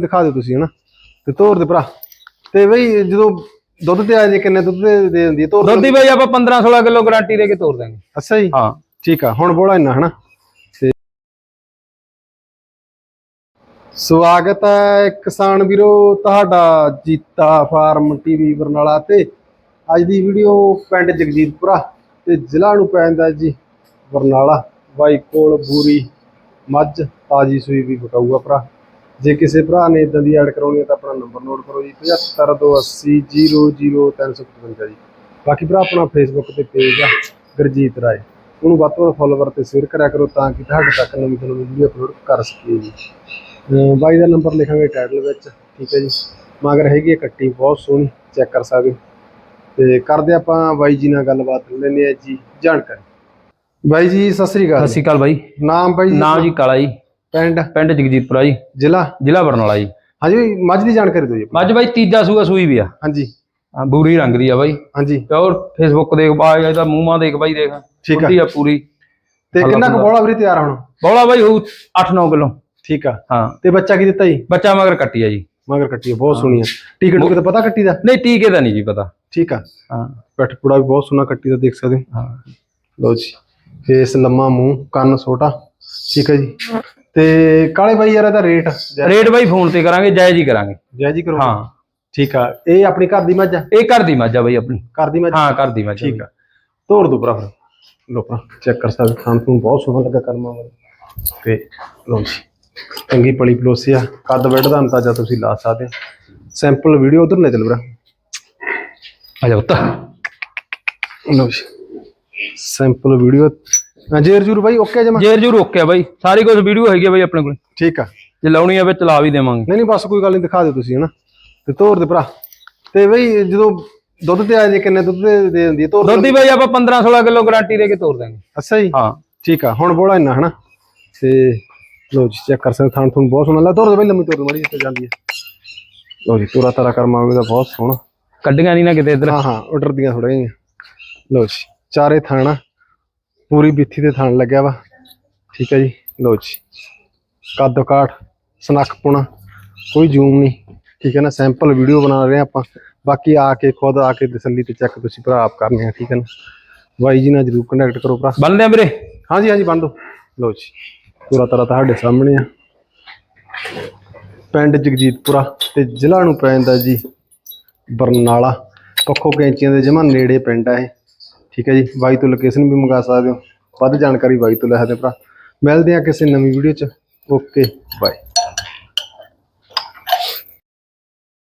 ਦਿਖਾ ਦਿਓ ਤੁਸੀਂ ਹਨਾ? ਤੇ ਤੋਰ ਦੇ ਭਰਾ। ਤੇ ਬਈ ਜਦੋਂ ਦੁੱਧ ਤੇ ਆ ਜੇ ਕਿੰਨੇ ਦੁੱਧ ਦੇ ਦੇ ਦਿੰਦੀ ਹੈ? ਤੋਰ ਦੁੱਧ ਦੀ ਬਾਈ ਆਪਾਂ 15 16 ਕਿਲੋ ਗਾਰੰਟੀ ਦੇ ਕੇ ਤੋਰ ਦਾਂਗੇ ਅੱਛਾ ਜੀ। ਹਾਂ। ਠੀਕ ਆ ਹੁਣ ਬੋਲਾ ਇੰਨਾ ਹਨਾ? ਤੇ ਸਵਾਗਤ ਹੈ ਕਿਸਾਨ ਵੀਰੋ ਤੁਹਾਡਾ ਜੀਤਾ ਫਾਰਮ ਟੀਵੀ ਬਰਨਾਲਾ ਤੇ। ਅੱਜ ਦੀ ਵੀਡੀਓ ਪਿੰਡ ਜਗਜੀਤਪੁਰਾ ਤੇ ਜ਼ਿਲ੍ਹਾ ਨੂੰ ਪੈਂਦਾ ਜੀ ਬਰਨਾਲਾ। ਬਾਈ ਕੋਲ ਬੂਰੀ ਮੱਝ ਤਾਜੀ ਸੂਈ ਵੀ ਬਟਾਊਗਾ ਭਰਾ। ਜੇ ਕਿਸੇ ਭਰਾ ਨੇ ਇਦਾਂ ਦੀ ਐਡ ਕਰਾਉਣੀ ਹੈ ਤਾਂ ਆਪਣਾ ਨੰਬਰ ਨੋਟ ਕਰੋ ਜੀ 7528000355 ਜੀ। ਬਾਕੀ ਭਰਾ ਆਪਣਾ ਫੇਸਬੁੱਕ ਤੇ ਪੇਜ ਆ ਗੁਰਜੀਤ ਰਾਏ। ਉਹਨੂੰ ਵੱਧ ਤੋਂ ਵੱਧ ਫੋਲੋਵਰ ਤੇ ਸ਼ੇਅਰ ਕਰਿਆ ਕਰੋ ਤਾਂ ਕਿ ਤੁਹਾਡੇ ਤੱਕ ਨਵੀਂ ਤੋਂ ਨਵੀਂ ਵੀਡੀਓ ਅਪਲੋਡ ਕਰ ਸਕੀਏ ਜੀ। ਬਾਈ ਦਾ ਨੰਬਰ ਲਿਖਾਂਗੇ ਟਾਈਟਲ ਵਿੱਚ ਠੀਕ ਹੈ ਜੀ। ਮਗਰ ਹੈਗੀ ਕੱਟੀ ਬਹੁਤ ਸੋਹਣੀ ਚੈੱਕ ਕਰ ਸਕਦੇ। ਤੇ ਕਰਦੇ ਆਪਾਂ ਬਾਈ ਜੀ ਨਾਲ ਗੱਲਬਾਤ ਲੈਂਦੇ ਆ ਜੀ ਜਾਣਕਾਰੀ। ਬਾਈ ਜੀ ਸਤਿ ਸ੍ਰੀ ਸਤਿ ਅਕਾਲ ਸ਼੍ਰੀ ਅਕਾਲ ਬਾਈ। ਨਾਮ ਬਾਈ ਨਾਮ ਜੀ ਕਾਲਾ ਜੀ। ਪਿੰਡ? ਪਿੰਡ ਜਗਜੀਤਪੁਰਾ ਜੀ। ਜ਼ਿਲ੍ਹਾ? ਜ਼ਿਲ੍ਹਾ ਬਰਨਾਲਾ ਜੀ। ਹਾਂਜੀ ਮੱਝ ਦੀ ਜਾਣਕਾਰੀ ਦਿਓ ਜੀ ਮੱਝ ਬਾਈ ਤੀਜਾ ਸੂਆ ਸੂਈ ਵੀ ਆ। ਹਾਂਜੀ। ਹਾਂ, ਬੂਰੀ ਰੰਗ ਦੀ ਆ ਬਾਈ। ਹਾਂਜੀ। ਤੇ ਹੋਰ ਫੇਸਬੁੱਕ ਦੇਖ ਪਾ ਇਹਦਾ ਮੂੰਹ ਮਾਂ ਦੇਖ ਬਾਈ ਦੇਖ। ਠੀਕ ਆ। ਆ ਪੂਰੀ। ਤੇ ਕਿੰਨਾ ਕੁ ਬੋਲਾ ਵੀਰੇ ਤਿਆਰ ਹੁਣ? ਬੋਲਾ ਬਾਈ ਹੋਊ 8-9 ਕਿਲੋ। ਠੀਕ ਆ। ਹਾਂ। ਤੇ ਬੱਚਾ ਕੀ ਦਿੱਤਾ ਜੀ? ਬੱਚਾ ਮਗਰ ਕੱਟੀ ਆ ਜੀ। ਮਗਰ ਕੱਟੀ ਆ, ਬਹੁਤ ਸੋਹਣੀ ਆ। ਟਿਕਟ ਟੁਕਟ ਤਾਂ ਪਤਾ ਕੱਟੀ ਦਾ? ਨਹੀਂ ਟੀਕੇ ਦਾ ਨਹੀਂ ਜੀ ਪਤਾ। ਠੀਕ ਆ। ਹਾਂ। ਪੈਠ ਪੂੜਾ ਵੀ ਬਹੁਤ ਸੋਹਣਾ ਕੱਟੀ ਦਾ ਦੇਖ ਸਕਦੇ ਹੋ। ਲਓ ਜੀ। ਫੇਸ ਲੰਮਾ ਮੂੰਹ ਕੰਨ ਛੋਟਾ। ਠੀਕ ਹੈ ਜੀ। ਤੇ ਕਾਲੇ ਬਾਈ ਯਾਰ ਇਹਦਾ ਰੇਟ ਰੇਟ ਬਾਈ ਫੋਨ ਤੇ ਕਰਾਂਗੇ ਜਾਇਜ਼ ਹੀ ਕਰਾਂਗੇ। ਜੈ ਜੀ ਕਰੋ ਹਾਂ। ਠੀਕ ਆ। ਇਹ ਆਪਣੀ ਘਰ ਦੀ ਮੱਝ ਆ? ਇਹ ਘਰ ਦੀ ਮੱਝ ਆ ਬਾਈ ਆਪਣੀ। ਘਰ ਦੀ ਮੱਝ? ਹਾਂ ਘਰ ਦੀ ਮੱਝ ਠੀਕ ਆ। ਤੋੜ ਦੋ ਭਰਾ ਲਓ ਭਰਾ ਚੈੱਕ ਕਰ ਸਕਦੇ ਖਾਣ ਨੂੰ ਬਹੁਤ ਸੋਹਣਾ ਲੱਗਾ ਕਰਮਾ ਤੇ ਲਓ ਜੀ ਚੰਗੀ ਪਲੀ ਪਲੋਸੀ ਆ। ਕੱਦ ਵੱਡ ਦਾ ਅੰਦਾਜ਼ਾ ਤੁਸੀਂ ਲਾ ਸਕਦੇ ਸੈਂਪਲ ਵੀਡੀਓ ਉਧਰ ਲੈ ਚੱਲ ਭਰਾ। ਆ ਜਾ ਪੁੱਤ। ਲਓ ਜੀ ਸੈਂਪਲ ਵੀਡੀਓ ਜੇਰ ਜੂਰ ਬਾਈ ਓਕੇ ਜਮਾ ਜੇਰ ਜੂ ਰੋਕਿਆ ਬਾਈ। ਸਾਰੀ ਕੁਝ ਵੀਡੀਓ ਹੈਗੀ ਆ ਬਾਈ ਆਪਣੇ ਕੋਲ। ਠੀਕ ਆ। ਜੇ ਲਾਉਣੀ ਆ ਵਿੱਚ ਚਲਾ ਵੀ ਦੇਵਾਂਗੇ। ਨਹੀਂ ਨਹੀਂ ਬਸ ਕੋਈ ਗੱਲ ਨਹੀਂ ਦਿਖਾ ਦਿਓ ਤੁਸੀਂ ਹਨਾ। ਤੇ ਤੋਰ ਦੇ ਭਰਾ। ਤੇ ਬਈ ਜਦੋਂ ਦੁੱਧ ਤੇ ਆ ਜੇ ਕਿੰਨੇ ਦੁੱਧ ਦੇ ਦੇ ਦਿੰਦੀ ਹੈ ਤੋਰ ਦੁੱਧ ਦੀ ਬਾਈ ਆਪਾਂ 15 16 ਕਿਲੋ ਗਾਰੰਟੀ ਦੇ ਕੇ ਤੋਰ ਦਾਂਗੇ ਅੱਛਾ ਜੀ। ਹਾਂ। ਠੀਕ ਆ ਹੁਣ ਬੋਲਾ ਇੰਨਾ ਹਨਾ। ਤੇ ਲੋ ਜੀ ਚੈੱਕ ਕਰ ਸਕਦੇ ਥਾਣ ਥੂਣ ਬਹੁਤ ਸੋਹਣਾ ਲੱਗਾ ਤੋਰ ਦੇ ਬਈ ਲੰਮੀ ਤੋਰ ਮਾੜੀ ਜਿੱਥੇ ਜਾਂਦੀ ਹੈ ਲੋ ਜੀ ਤੋਰਾ ਤਾਰਾ ਕਰਮਾ ਦਾ ਬਹੁਤ ਸੋਹਣਾ। ਕੱਢੀਆਂ ਨਹੀਂ ਨਾ ਕਿਤੇ ਇਧਰ। ਹਾਂ ਹਾਂ ਆਰਡਰ ਦੀਆਂ ਥੋੜਾ ਜਿਹੀਆਂ। ਲੋ ਜੀ ਚਾਰੇ ਥਾਣਾ। ਪੂਰੀ ਬਿੱਥੀ ਤੇ ਥਾਣ ਲੱਗਿਆ ਵਾ। ਠੀਕ ਹੈ ਜੀ। ਲੋ ਜੀ। ਕੱਦ ਕਾਠ ਸਨੱਖ ਪੁਣਾ ਕੋਈ ਜ਼ੂਮ ਨਹੀਂ। ਠੀਕ ਹੈ ਨਾ ਸੈਂਪਲ ਵੀਡੀਓ ਬਣਾ ਰਹੇ ਆਪਾਂ। ਬਾਕੀ ਆ ਕੇ ਖੁਦ ਆ ਕੇ ਤਸੱਲੀ ਤੇ ਚੈੱਕ ਤੁਸੀਂ ਭਰਾ ਆਪ ਕਰਨੇ ਆ ਠੀਕ ਹੈ ਨਾ। ਬਾਈ ਜੀ ਨਾਲ ਜਰੂਰ ਕੰਟੈਕਟ ਕਰੋ ਭਰਾ। ਬੰਨਦੇ ਆ ਵੀਰੇ। ਹਾਂਜੀ ਹਾਂਜੀ ਬੰਦ ਦੋ। ਲਓ ਜੀ। ਪੂਰਾ ਤਰ੍ਹਾਂ ਤੁਹਾਡੇ ਸਾਹਮਣੇ ਆ। ਪਿੰਡ ਜਗਜੀਤਪੁਰਾ ਤੇ ਜ਼ਿਲ੍ਹਾ ਨੂੰ ਪੈਂਦਾ ਜੀ ਬਰਨਾਲਾ। ਪੱਖੋ ਕੈਂਚੀਆਂ ਦੇ ਜਮਾ ਨੇੜੇ ਪਿੰਡ ਆ ਇਹ। ਠੀਕ ਹੈ ਜੀ, ਬਾਈ ਤੋਂ ਲੋਕੇਸ਼ਨ ਵੀ ਮੰਗਾ ਸਕਦੇ ਹੋ। ਵੱਧ ਜਾਣਕਾਰੀ ਬਾਈ ਤੋਂ ਲੈ ਸਕਦੇ ਹੋ ਭਰਾ। ਮਿਲਦੇ ਆ ਕਿਸੇ ਨਵੀਂ ਵੀਡੀਓ ਚ। Okay bye